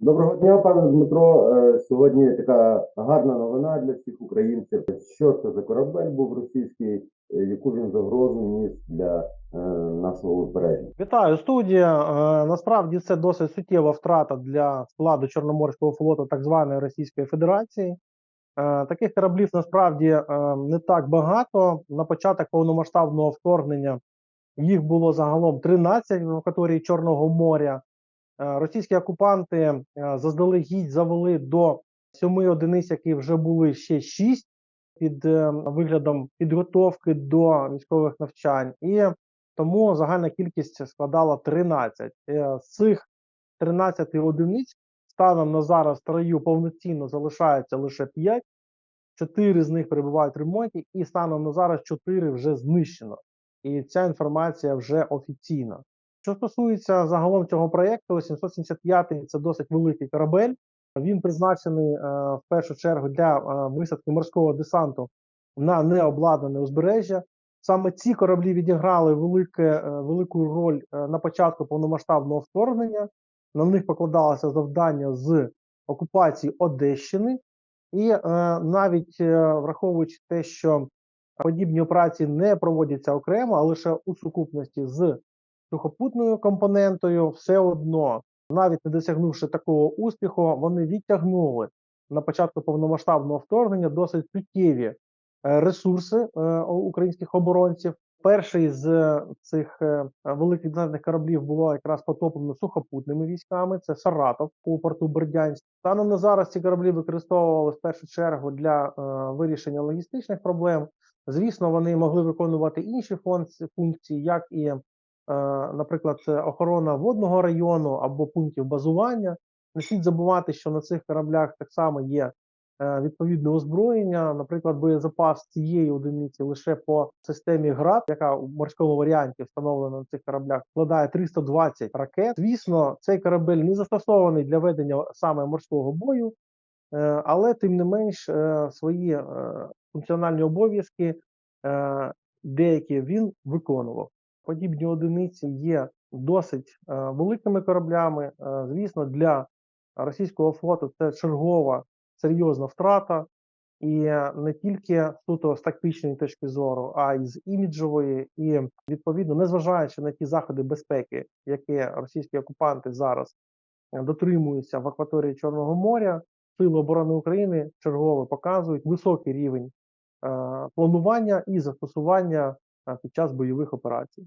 Доброго дня, пане Дмитро. Е, Сьогодні така гарна новина для всіх українців. Що це за корабель був російський, е, яку він загрозу ніс для е, нашого узбережжя? Вітаю, студія. Насправді це досить суттєва втрата для складу Чорноморського флоту так званої Російської Федерації. Таких кораблів насправді не так багато. На початок повномасштабного вторгнення їх було загалом 13 в акваторії Чорного моря. Е, Російські окупанти е, заздалегідь завели до сьоми одиниць, які вже були ще шість під е, виглядом підготовки до військових навчань. І тому загальна кількість складала 13. Е, З цих 13 одиниць станом на зараз в строю повноцінно залишається лише 5, 4 з них перебувають в ремонті, і станом на зараз 4 вже знищено. І ця інформація вже офіційна. Що стосується загалом цього проєкту, 775 це досить великий корабель. Він призначений е, в першу чергу для е, висадки морського десанту на необладнане узбережжя. Саме ці кораблі відіграли велике, е, велику роль на початку повномасштабного вторгнення. На них покладалося завдання з окупації Одещини, і е, навіть е, враховуючи те, що подібні операції не проводяться окремо, а лише у сукупності з сухопутною компонентою, все одно, навіть не досягнувши такого успіху, вони відтягнули на початку повномасштабного вторгнення досить суттєві е, ресурси е, українських оборонців. Перший з е, цих великих десантних кораблів було якраз потоплено сухопутними військами. Це Саратов у порту Бердянськ. Станом на зараз ці кораблі використовували в першу чергу для вирішення логістичних проблем. Звісно, вони могли виконувати інші функції, як і, наприклад, е, охорона водного району або пунктів базування. Не слід забувати, що на цих кораблях так само є е, відповідне озброєння. Наприклад, боєзапас цієї одиниці лише по системі ГРАД, яка у морському варіанті встановлена на цих кораблях, складає 320 ракет. Звісно, цей корабель не застосований для ведення саме морського бою, е, але тим не менш свої функціональні обов'язки деякі він виконував. Подібні одиниці є досить е, великими кораблями. Е, Звісно, для російського флоту це чергова серйозна втрата, і не тільки суто з тактичної точки зору, а й з іміджової, і відповідно, незважаючи на ті заходи безпеки, які російські окупанти зараз е, дотримуються в акваторії Чорного моря, Сили оборони України чергово показують високий рівень планування і застосування під час бойових операцій.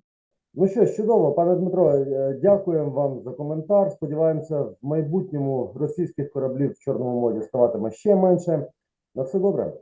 Ну що ж, чудово, пане Дмитро, е, дякуємо вам за коментар. Сподіваємося, в майбутньому російських кораблів в Чорному морі ставатиме ще менше. На все добре.